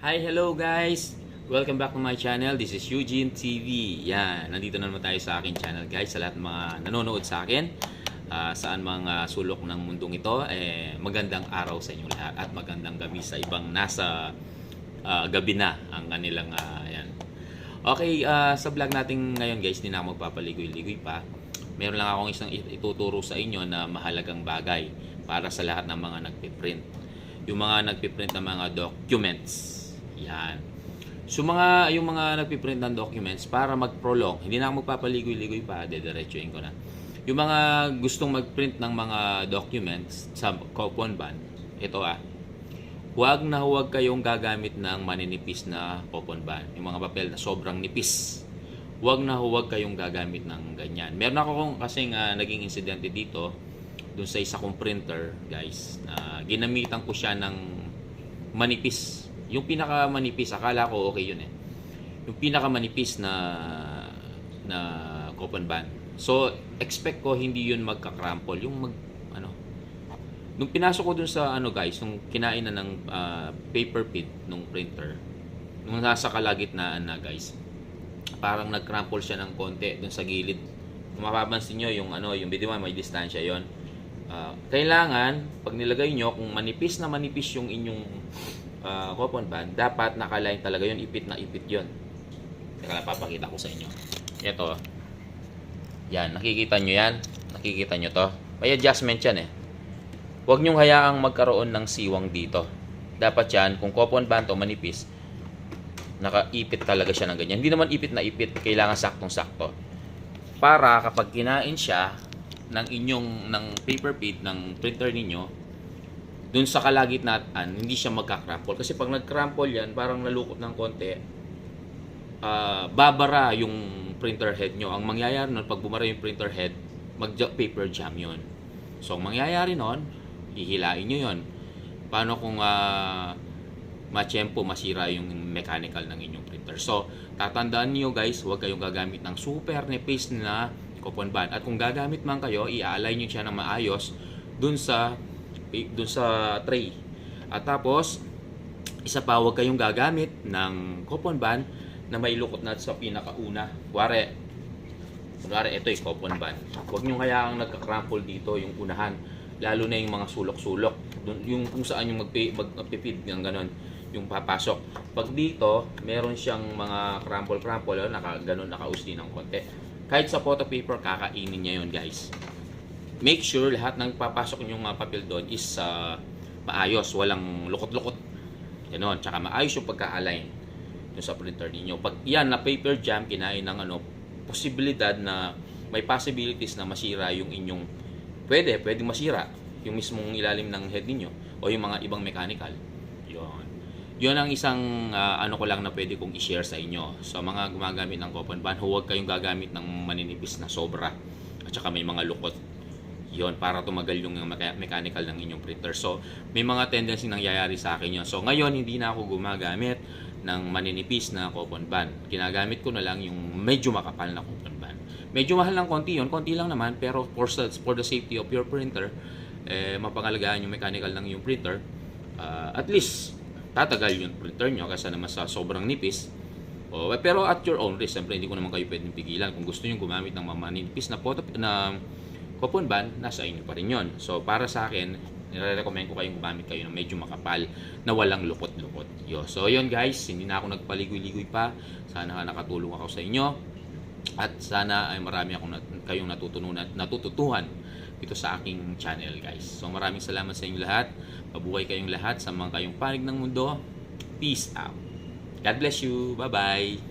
Hi, hello guys! Welcome back to my channel. This is Eugene TV. Yan, nandito na naman tayo sa akin channel guys. Sa lahat mga nanonood sa akin, ah, saan mga sulok ng mundong ito, eh, magandang araw sa inyo lahat at magandang gabi sa ibang nasa ah, gabi na ang kanilang ah, yan. Okay, ah, sa vlog natin ngayon guys, hindi na magpapaligoy-ligoy pa. Meron lang akong isang it- ituturo sa inyo na mahalagang bagay para sa lahat ng mga nagpiprint. Yung mga nagpiprint ng mga documents. Yan. So mga yung mga nagpiprint ng documents para mag-prolong, hindi na ako magpapaligoy-ligoy pa, dediretsuin ko na. Yung mga gustong mag-print ng mga documents sa coupon ban, ito ah, Huwag na huwag kayong gagamit ng maninipis na coupon ban. Yung mga papel na sobrang nipis. Huwag na huwag kayong gagamit ng ganyan. Meron ako kung kasing ah, naging insidente dito dun sa isa kong printer, guys, na ginamitan ko siya ng manipis. Yung pinaka manipis, akala ko okay yun eh. Yung pinaka manipis na na coupon ban. So, expect ko hindi yun magka-crumple. Yung mag, ano, Nung pinasok ko dun sa ano guys, nung kinain na ng ah, paper pit nung printer, nung nasa kalagitnaan na guys, parang nag-crumple siya ng konti dun sa gilid. Kung mapapansin nyo, yung ano, yung video may distansya yon. Ah, kailangan, pag nilagay nyo, kung manipis na manipis yung inyong uh, coupon band, dapat nakaline talaga yun, ipit na ipit yon. Teka lang, papakita ko sa inyo. Ito. Yan, nakikita nyo yan? Nakikita nyo to? May adjustment yan eh. Huwag niyong hayaang magkaroon ng siwang dito. Dapat yan, kung coupon band to manipis, nakaipit talaga siya ng ganyan. Hindi naman ipit na ipit, kailangan saktong-sakto. Para kapag kinain siya ng inyong ng paper feed ng printer ninyo, dun sa kalagitnaan, hindi siya magka-crumple. Kasi pag nag-crumple yan, parang nalukot ng konti, ah, babara yung printer head nyo. Ang mangyayari nun, pag bumara yung printer head, mag-paper jam yon. So, ang mangyayari nun, hihilain nyo yon. Paano kung uh, machempo, masira yung mechanical ng inyong printer. So, tatandaan niyo guys, huwag kayong gagamit ng super nipis na coupon band. At kung gagamit man kayo, i-align nyo siya ng maayos dun sa dun sa tray. At tapos, isa pa, huwag kayong gagamit ng coupon band na may lukot na sa pinakauna. Kuwari, kunwari, ito yung coupon band. Huwag nyo hayaang nagka-crumple dito yung unahan. Lalo na yung mga sulok-sulok. Yung kung saan yung magpi, mag, magpipid ng ganon yung papasok. Pag dito, meron siyang mga crumple-crumple, oh, naka, ganon, nakausli ng konti. Kahit sa photo paper, kakainin niya yun, guys. Make sure lahat ng papasok yung mga papel doon is ah, maayos, walang lukot-lukot. Ganon, tsaka maayos yung pagka-align yung sa printer ninyo. Pag yan na paper jam, kinain ng ano, posibilidad na may possibilities na masira yung inyong pwede, pwedeng masira yung mismong ilalim ng head ninyo o yung mga ibang mechanical. Yun. Yun ang isang ah, ano ko lang na pwede kong i-share sa inyo. Sa mga gumagamit ng coupon ban, huwag kayong gagamit ng maninipis na sobra at saka may mga lukot. Yon para tumagal yung mecha- mechanical ng inyong printer. So, may mga tendency nangyayari sa akin yun. So, ngayon hindi na ako gumagamit ng maninipis na coupon ban. Ginagamit ko na lang yung medyo makapal na coupon ban. Medyo mahal ng konti yun, konti lang naman, pero for, for the safety of your printer, eh, mapangalagaan yung mechanical ng yung printer, ah, at least tatagal yung printer nyo kasi naman sa sobrang nipis. O, pero at your own risk, siyempre hindi ko naman kayo pwedeng pigilan. Kung gusto nyo gumamit ng mga maninipis na photo, na coupon ban, nasa inyo pa rin yun. So, para sa akin, nire-recommend ko kayong gumamit kayo ng medyo makapal na walang lukot-lukot. Yo. So, yun guys, hindi na ako nagpaligoy-ligoy pa. Sana nakatulong ako sa inyo. At sana ay marami akong nat- kayong natutunan, natututuhan dito sa aking channel guys. So maraming salamat sa inyo lahat. Mabuhay kayong lahat sa mga kayong panig ng mundo. Peace out. God bless you. Bye-bye.